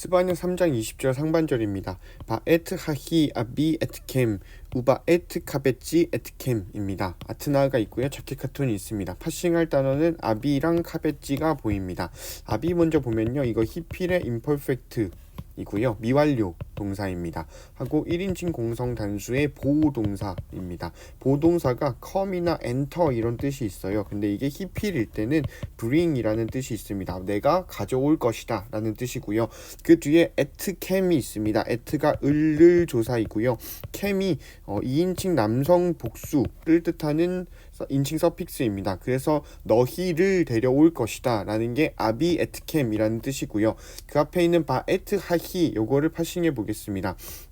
스바냐 3장 20절 상반절입니다. 바 에트 하히 아비 에트캠 우바 에트 카베찌 에트캠입니다. 아트나가 있고요. 자켓 카톤이 있습니다. 파싱할 단어는 아비랑 카베찌가 보입니다. 아비 먼저 보면요. 이거 히필의 임퍼펙트 이고요. 미완료 동사입니다. 하고 1인칭 공성 단수의 보호 동사입니다. 보호 동사가 come이나 enter 이런 뜻이 있어요. 근데 이게 히필일 때는 bring이라는 뜻이 있습니다. 내가 가져올 것이다 라는 뜻이고요. 그 뒤에 at cam이 있습니다. at가 을을 조사이고요. cam이 어, 2인칭 남성 복수를 뜻하는 서- 인칭 서픽스입니다. 그래서 너희를 데려올 것이다 라는 게 아비 에트캠이라는 뜻이고요. 그 앞에 있는 바 에트 하히 요거를 파싱해 보겠습니다.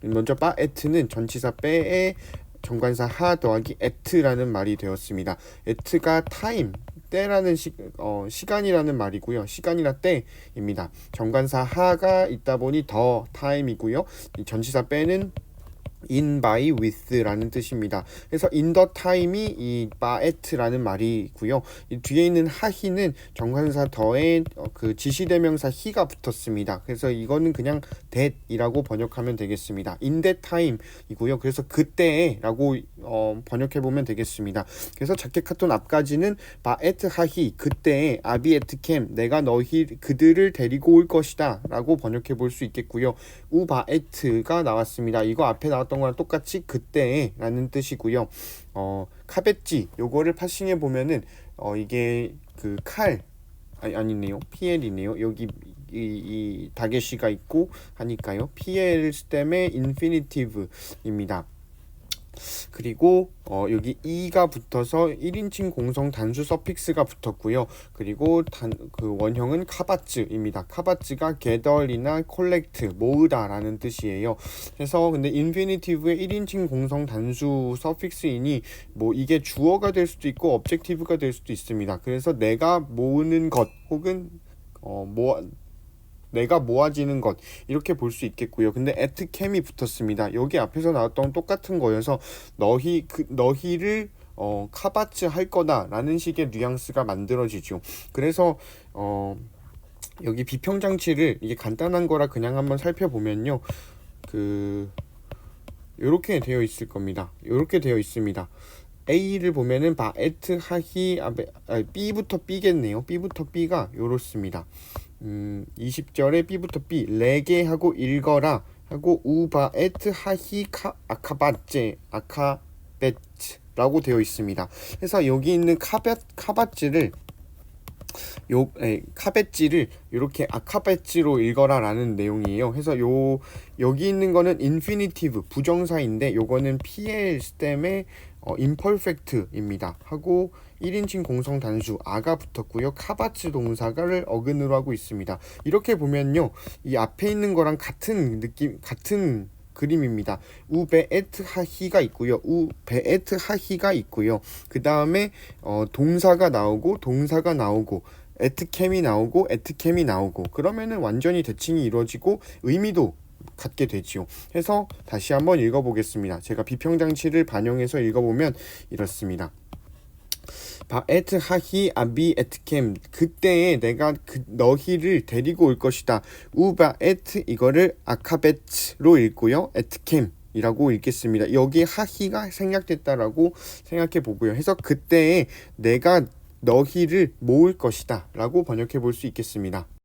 먼저 바 에트는 전치사 빼에 정관사 하 더하기 에트라는 말이 되었습니다. 에트가 타임 때라는 시, 어, 시간이라는 말이고요. 시간이나 때입니다. 정관사 하가 있다 보니 더. 이 전치사 빼는 in by with라는 뜻입니다. 그래서 in the time이 이 baat라는 말이고요. 이 뒤에 있는 하히는 정관사 더에 어, 그 지시대명사 히가 붙었습니다. 그래서 이거는 그냥 that이라고 번역하면 되겠습니다. in that time이고요. 그래서 그때라고 어, 번역해 보면 되겠습니다. 그래서 자켓 카톤 앞까지는 바에트 하히 그때에 아비에트 캠 내가 너희 그들을 데리고 올 것이다라고 번역해 볼 수 있겠고요. 우바에트가 나왔습니다. 이거 앞에 나왔던 거랑 똑같이 그때라는 뜻이고요. 어 카베찌 요거를 파싱해 보면은 어 이게 그 칼 아니 아니네요. PL이네요. 여기 이, 이 다게시가 있고 하니까요. PL 스템의 인피니티브입니다. 그리고 어, 여기 e가 붙어서 1인칭 공성 단수 서픽스가 붙었고요. 그리고 단, 그 원형은 카바츠입니다. 카바츠가 gather이나 collect 모으다라는 뜻이에요. 그래서 근데 인피니티브의 1인칭 공성 단수 서픽스이니 뭐 이게 주어가 될 수도 있고 objective가 될 수도 있습니다. 그래서 내가 모으는 것 혹은 어, 모아 내가 모아지는 것 이렇게 볼 수 있겠고요. 근데 cam이 붙었습니다. 여기 앞에서 나왔던 똑같은 거여서 너희 그 너희를 어 카바츠 할 거다라는 식의 뉘앙스가 만들어지죠. 그래서 어 여기 비평 장치를 이게 간단한 거라 그냥 한번 살펴보면요. 그 요렇게 되어 있을 겁니다. 요렇게 되어 있습니다. A를 보면은 바 에트 하히 아베 아, B부터 B겠네요. B부터 B가 요렇습니다. 음, 20절에 B부터 B 레게 하고 읽어라 하고 우바에트 하히 카 아카바제 아카베츠라고 되어 있습니다. 그래서 여기 있는 카베 카바츠를 요 에, 카베찌를 이렇게 아카베찌로 읽어라라는 내용이에요. 그래서 요 여기 있는 거는 인피니티브 부정사인데 요거는 PL 스템의 어, imperfect입니다. 하고 1인칭 공성 단수 아가 붙었고요. 카바츠 동사를 어근으로 하고 있습니다. 이렇게 보면요. 이 앞에 있는 거랑 같은 느낌 같은 그림입니다. 우베에트 하히가 있고요. 우베에트 하히가 있고요. 그 다음에 어, 동사가 나오고 동사가 나오고 에트캠이 나오고 에트캠이 나오고 그러면은 완전히 대칭이 이루어지고 의미도 갖게 되지요. 해서 다시 한번 읽어보겠습니다. 제가 비평 장치를 반영해서 읽어보면 이렇습니다. 바에트 하히 아비 에트캠 그때에 내가 그 너희를 데리고 올 것이다. 우바에트 이거를 아카베츠로 읽고요. 에트캠 이라고 읽겠습니다. 여기 하히가 생략됐다라고 생각해 보고요. 해서 그때에 내가 너희를 모을 것이다 라고 번역해 볼 수 있겠습니다.